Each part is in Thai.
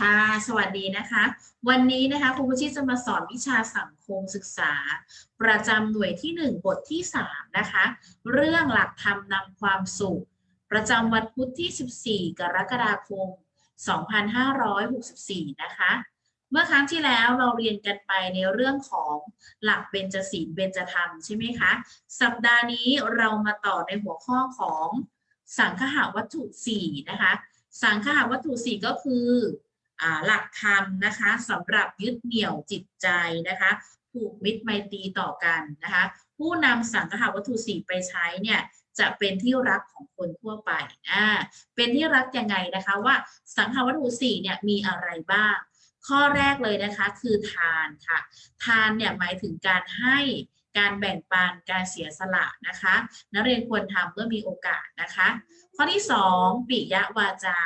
ค่ะ สวัสดีนะคะ วันนี้นะคะครูผู้ชิจะมาสอนวิชาสังคมศึกษา ประจำหน่วยที่ 1 บทที่ 3 นะคะ เรื่องหลักธรรมนำความสุข ประจำวันพุธที่ 14 กรกฎาคม 2564 นะคะ เมื่อครั้งที่แล้วเราเรียนกันไปในเรื่องของหลักเบญจศีลเบญจธรรมใช่ไหมคะ สัปดาห์นี้เรามาต่อในหัวข้อของสังคหาวัตถุ4นะคะ สังคหาวัตถุ4ก็คือ หลักธรรมนะคะสำหรับยึดเหนี่ยวจิตใจนะคะผูกมิตรไมตรีต่อกันนะคะผู้นำสังคหาวัตถุ4ไปใช้เนี่ยจะเป็นที่รักของคนทั่วไปอ่าเป็นที่รักยังไงนะคะว่าสังคหาวัตถุ4เนี่ยมีอะไรบ้าง ข้อแรกเลยนะคะคือทานค่ะ ทานเนี่ยหมายถึงการให้การแบ่งปันการเสียสละนะคะ นักเรียนควรทำเมื่อมีโอกาสนะคะ ข้อที่สองปิยวาจา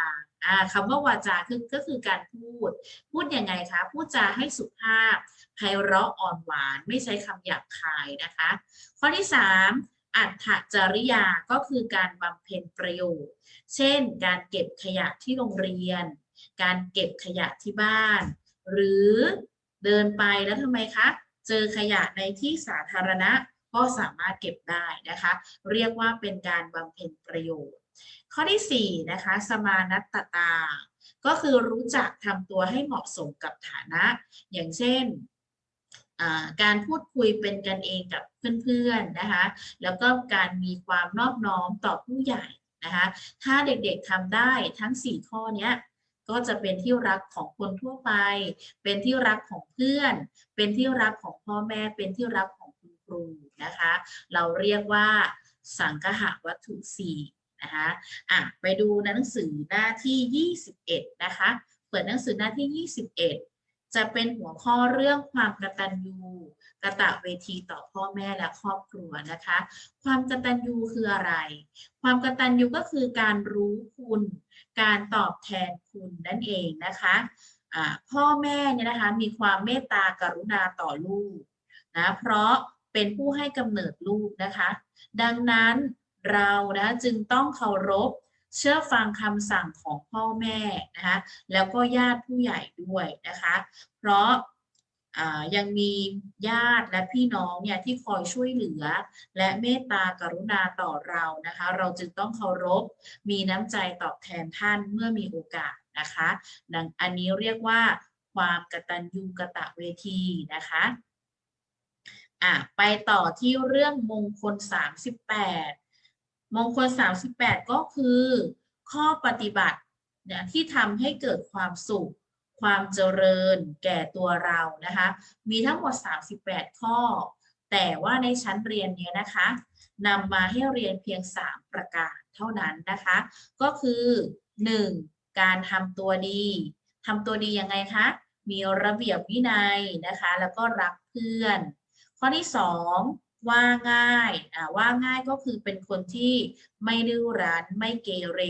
คำว่าวาจาคือก็คือการพูด พูดยังไงคะ พูดจาให้สุภาพไพเราะอ่อนหวาน ไม่ใช้คำหยาบคายนะคะ ข้อที่สามอัตถจริยาก็คือการบำเพ็ญประโยชน์ เช่น การเก็บขยะที่โรงเรียน การเก็บขยะที่บ้าน หรือเดินไปแล้วทำไมคะ เจอขยะในที่สาธารณะก็สามารถเก็บได้นะคะ เรียกว่าเป็นการบำเพ็ญประโยชน์ ข้อที่4นะคะสมานัตตา ก็คือรู้จักทำตัวให้เหมาะสมกับฐานะ อย่างเช่นการพูดคุยเป็นกันเองกับเพื่อนๆนะคะแล้วก็การมีความนอบน้อมต่อผู้ใหญ่นะคะถ้าเด็กๆทำได้ทั้ง 4 ข้อนี้ก็จะเป็นที่รักของคนทั่วไป เป็นที่รักของเพื่อน เป็นที่รักของพ่อแม่ เป็นที่รักของคุณครูนะคะ เราเรียกว่าสังคหวัตถุสี่ นะคะอะไปดูหนังสือหน้าที่ 21 นะคะ เปิดหนังสือหน้าที่ 21 จะเป็นหัวข้อเรื่องความกระตัญญูกระตะเวทีต่อพ่อแม่และครอบครัวนะคะ ความกระตัญญูคืออะไร ความกระตัญญูก็คือการรู้คุณ การตอบแทนคุณนั่นเองนะคะพ่อแม่เนี่ยนะคะมีความเมตตากรุณาต่อลูกนะเพราะเป็นผู้ให้กำเนิดลูกนะคะ ดังนั้น เรานะจึงต้องเคารพเชื่อฟังคำสั่งของพ่อแม่นะคะแล้วก็ญาติผู้ใหญ่ด้วยนะคะ เพราะยังมีญาติและพี่น้องเนี่ยที่คอยช่วยเหลือ และเมตตากรุณาต่อเรานะคะ เราจึงต้องเคารพมีน้ำใจตอบแทนท่านเมื่อมีโอกาสนะคะดังอันนี้เรียกว่าความกตัญญูกะตะเวทีนะคะอะไปต่อที่เรื่องมงคล 38 มงคล 38 ก็คือ ข้อปฏิบัติเนี่ยที่ทำให้เกิดความสุข ความเจริญแก่ตัวเรานะคะ มีทั้งหมด 38 ข้อ แต่ว่าในชั้นเรียนนี้นะคะนำมาให้เรียนเพียง 3 ประการเท่านั้นนะคะ ก็คือ 1. การทำตัวดีทำตัวดียังไงคะ มีระเบียบวินัยนะคะ แล้วก็รักเพื่อน ข้อที่ 2 ว่าง่ายอ่าว่าง่ายก็คือเป็นคนที่ไม่ดื้อรั้นไม่เกเร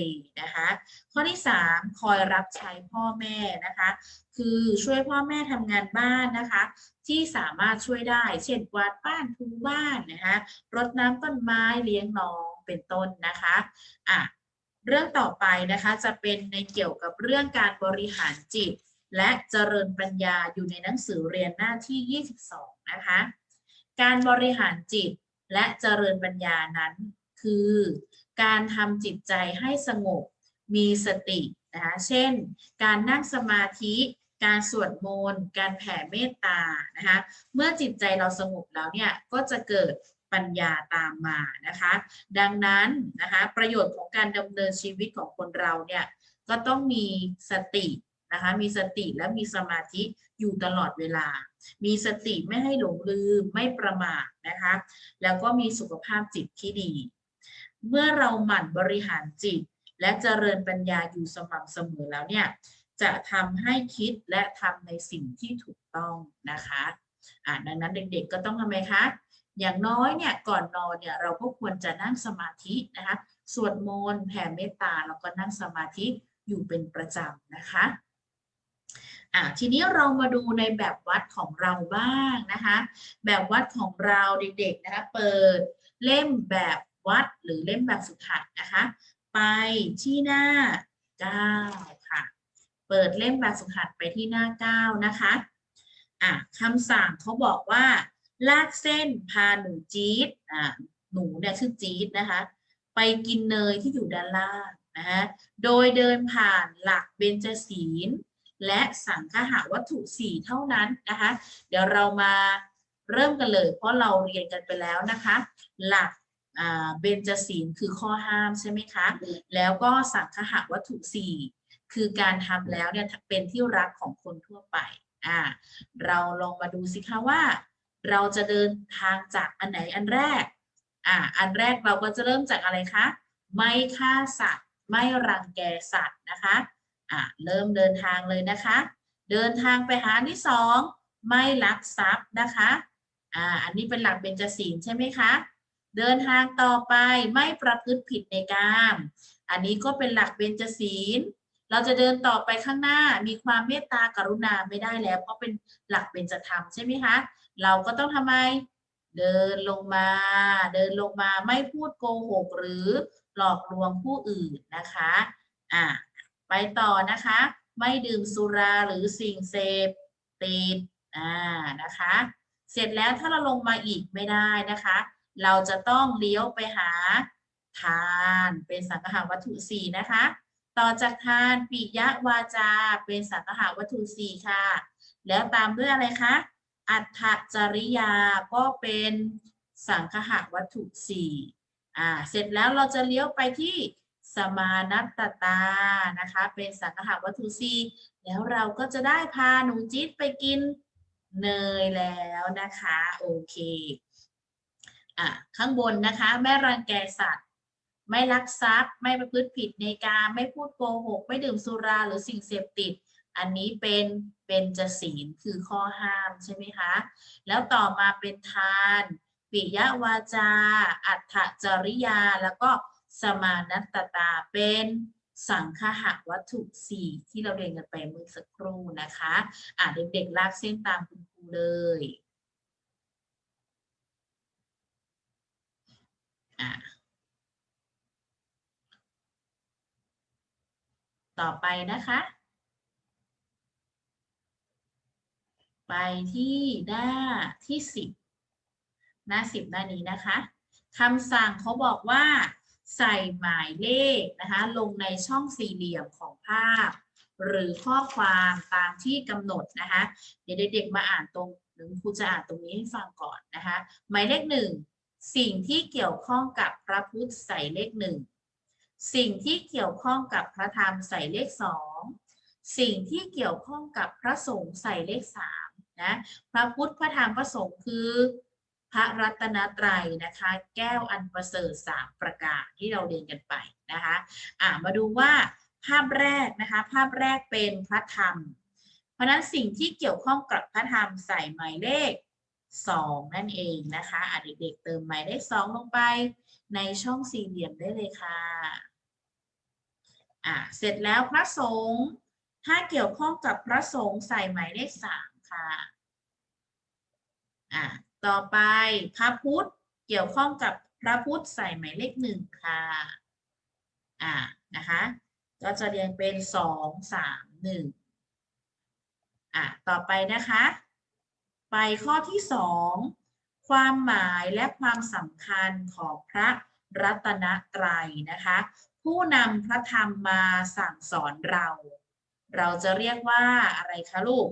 นะคะข้อที่ 3 คอยรับใช้พ่อแม่นะคะ คือช่วยพ่อแม่ทำงานบ้านนะคะ ที่สามารถช่วยได้ เช่นกวาดบ้านทูบ้านนะคะรดน้ำต้นไม้เลี้ยงน้องเป็นต้นนะคะอะเรื่องต่อไปนะคะจะเป็นในเกี่ยวกับเรื่องการบริหารจิต และเจริญปัญญาอยู่ในหนังสือเรียนหน้าที่ 22 นะคะ การบริหารจิตและเจริญปัญญานั้น คือการทำจิตใจให้สงบมีสตินะคะเช่น การนั่งสมาธิการสวดมนต์การแผ่เมตตานะคะเมื่อจิตใจเราสงบแล้วเนี่ยก็จะเกิดปัญญาตามมานะคะดังนั้นนะคะประโยชน์ของการดำเนินชีวิตของคนเราเนี่ยก็ต้องมีสติ นะคะมีสติและมีสมาธิอยู่ตลอดเวลา มีสติไม่ให้หลงลืมไม่ประมาทนะคะแล้วก็มีสุขภาพจิตที่ดี เมื่อเราหมั่นบริหารจิต และเจริญปัญญาอยู่สม่ำเสมอแล้วเนี่ยจะทำให้คิดและทำในสิ่งที่ถูกต้องนะคะอ่าดังนั้นเด็กๆก็ต้องทำไมคะอย่างน้อยเนี่ยก่อนนอนเนี่ยเราก็ควรจะนั่งสมาธินะคะสวดมนต์แผ่เมตตาแล้วก็นั่งสมาธิอยู่เป็นประจำนะคะ อะทีนี้เรามาดูในแบบวัดของเราบ้างนะคะ แบบวัดของเราเด็กๆนะคะ เปิดเล่มแบบวัดหรือเล่มแบบฝึกหัดนะคะ ไปที่หน้า 9 ค่ะ เปิดเล่มแบบฝึกหัดไปที่หน้าเก้านะคะอะคำสั่งเขาบอกว่า ลากเส้นพาหนูจี๊ดอะหนูเนี่ยชื่อจี๊ดนะคะ ไปกินเนยที่อยู่ด้านล่างนะคะโดยเดินผ่านหลักเบญจศีล และสังคหาวัตถุสีเท่านั้นนะคะ เดี๋ยวเรามาเริ่มกันเลย เพราะเราเรียนกันไปแล้วนะคะ หลักเบญจศีลคือข้อห้ามใช่ไหมคะ แล้วก็สังคหาวัตถุสีคือการทำแล้วเนี่ยเป็นที่รักของคนทั่วไปอ่าเราลองมาดูสิคะว่า เราจะเดินทางจากอันไหนอันแรกอ่าอันแรกเราก็จะเริ่มจากอะไรคะ ไม่ฆ่าสัตว์ ไม่รังแกสัตว์นะคะ อ่าเริ่มเดินทางเลยนะคะ เดินทางไปหาอันที่สองไม่ลักทรัพย์นะคะอ่าอันนี้เป็นหลักเบญจศีลใช่ไหมคะ เดินทางต่อไปไม่ประพฤติผิดในกาม อันนี้ก็เป็นหลักเบญจศีล เราจะเดินต่อไปข้างหน้ามีความเมตตากรุณาไม่ได้แล้ว เพราะเป็นหลักเบญจธรรมใช่ไหมคะ เราก็ต้องทำไมเดินลงมา เดินลงมาไม่พูดโกหกหรือหลอกลวงผู้อื่นนะคะ อะ ไปต่อนะคะ ไม่ดื่มสุราหรือสิ่งเสพติดอ่านะคะ เสร็จแล้วถ้าเราลงมาอีกไม่ได้นะคะ เราจะต้องเลี้ยวไปหาทานเป็นสังฆาวัตถุสี่นะคะ ต่อจากทานปิยวาจาเป็นสังฆาวัตถุสี่ค่ะ แล้วตามด้วยอะไรคะอัฏฐจริยาก็เป็นสังคหวัตถุสี่อ่าเสร็จแล้วเราจะเลี้ยวไปที่ สมานัตตานะคะ เป็นสังคหวัตถุสีแล้วเราก็จะได้พาหนูจิ๊ดไปกินเนยแล้วนะคะ โอเคอะข้างบนนะคะไม่รังแกสัตว์ ไม่ลักทรัพย์ ไม่ประพฤติผิดในการไม่พูดโกหก ไม่ดื่มสุราหรือสิ่งเสพติด อันนี้เป็นเป็นจศีลคือข้อห้ามใช่ไหมคะ แล้วต่อมาเป็นทาน ปิยวาจา อัฏฐจริยาแล้วก็ สมานัตตาเป็นสังคหวัตถุสี่ที่เราเรียนกันไปเมื่อสักครู่นะคะอะเด็กๆลากเส้นตามคุณครูเลยอะต่อไปนะคะ ไปที่หน้าที่สิบหน้าสิบหน้านี้นะคะคำสั่งเขาบอกว่า ใส่หมายเลขนะคะลงในช่องสี่เหลี่ยมของภาพ หรือข้อความตามที่กำหนดนะคะเดี๋ยวเด็กๆมาอ่านตรงหรือครูจะอ่านตรงนี้ให้ฟังก่อนนะคะหมายเลขหนึ่งสิ่งที่เกี่ยวข้องกับพระพุทธใส่เลขหนึ่งสิ่งที่เกี่ยวข้องกับพระธรรมใส่เลขสองสิ่งที่เกี่ยวข้องกับพระสงฆ์ใส่เลขสามนะพระพุทธพระธรรมพระสงฆ์คือ ระรัตนตรัยนะคะ แก้วอันประเสริฐสามประการที่เราเรียนกันไปนะคะอ่ามาดูว่าภาพแรกนะคะ ภาพแรกเป็นพระธรรม เพราะนั้นสิ่งที่เกี่ยวข้องกับพระธรรมใส่หมายเลขสองนั่นเองนะคะอะเด็กๆเติมหมายเลขสองลงไปในช่องสี่เหลี่ยมได้เลยค่ะอ่าเสร็จแล้วพระสงฆ์ถ้าเกี่ยวข้องกับพระสงฆ์ใส่หมายเลขสามค่ะอ่า ต่อไปพระพุทธเกี่ยวข้องกับพระพุทธใส่หมายเลขหนึ่งค่ะ อ่า นะคะ ก็จะเรียงเป็นสองสามหนึ่งอ่าต่อไปนะคะ ไปข้อที่สองความหมายและความสำคัญของพระรัตนตรัยนะคะ ผู้นำพระธรรมมาสั่งสอนเรา เราจะเรียกว่าอะไรคะลูก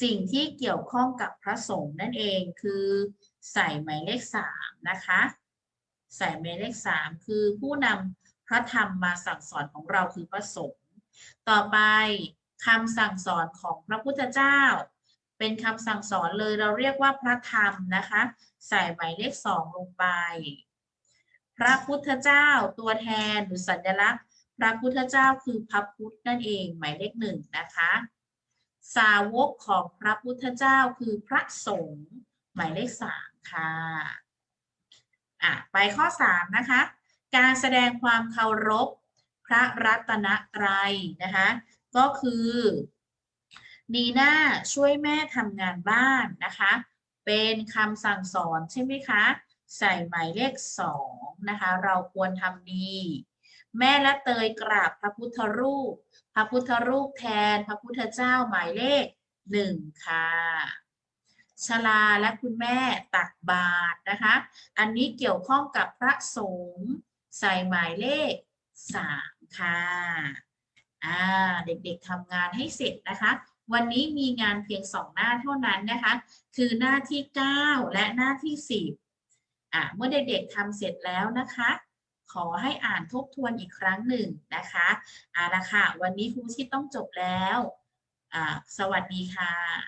สิ่งที่เกี่ยวข้องกับพระสงฆ์นั่นเองคือใส่หมายเลขสามนะคะ ใส่หมายเลขสามคือผู้นำพระธรรมมาสั่งสอนของเราคือพระสงฆ์ต่อไปคำสั่งสอนของพระพุทธเจ้า เป็นคำสั่งสอนเลยเราเรียกว่าพระธรรมนะคะ ใส่หมายเลขสองลงไป พระพุทธเจ้าตัวแทนหรือสัญลักษณ์ พระพุทธเจ้าคือพระพุทธนั่นเองหมายเลขหนึ่งนะคะ สาวกของพระพุทธเจ้าคือพระสงฆ์หมายเลขสามค่ะอะไปข้อสามนะคะ การแสดงความเคารพพระรัตนตรัยนะคะ ก็คือนีน่าช่วยแม่ทำงานบ้านนะคะ เป็นคำสั่งสอนใช่ไหมคะ ใส่หมายเลขสองนะคะ เราควรทำดี แม่และเตยกราบพระพุทธรูป พระพุทธรูปแทนพระพุทธเจ้าหมายเลขหนึ่งค่ะชลาและคุณแม่ตักบาตรนะคะ อันนี้เกี่ยวข้องกับพระสงฆ์ใส่หมายเลขสามค่ะอ่าเด็กๆทำงานให้เสร็จนะคะ วันนี้มีงานเพียงสองหน้าเท่านั้นนะคะ คือหน้าที่ 9 และหน้าที่ 10อ่าเมื่อเด็กๆทำเสร็จแล้วนะคะ ขอให้อ่านทบทวนอีกครั้งหนึ่งนะคะเอาละค่ะ วันนี้ครูชิดต้องจบแล้ว สวัสดีค่ะ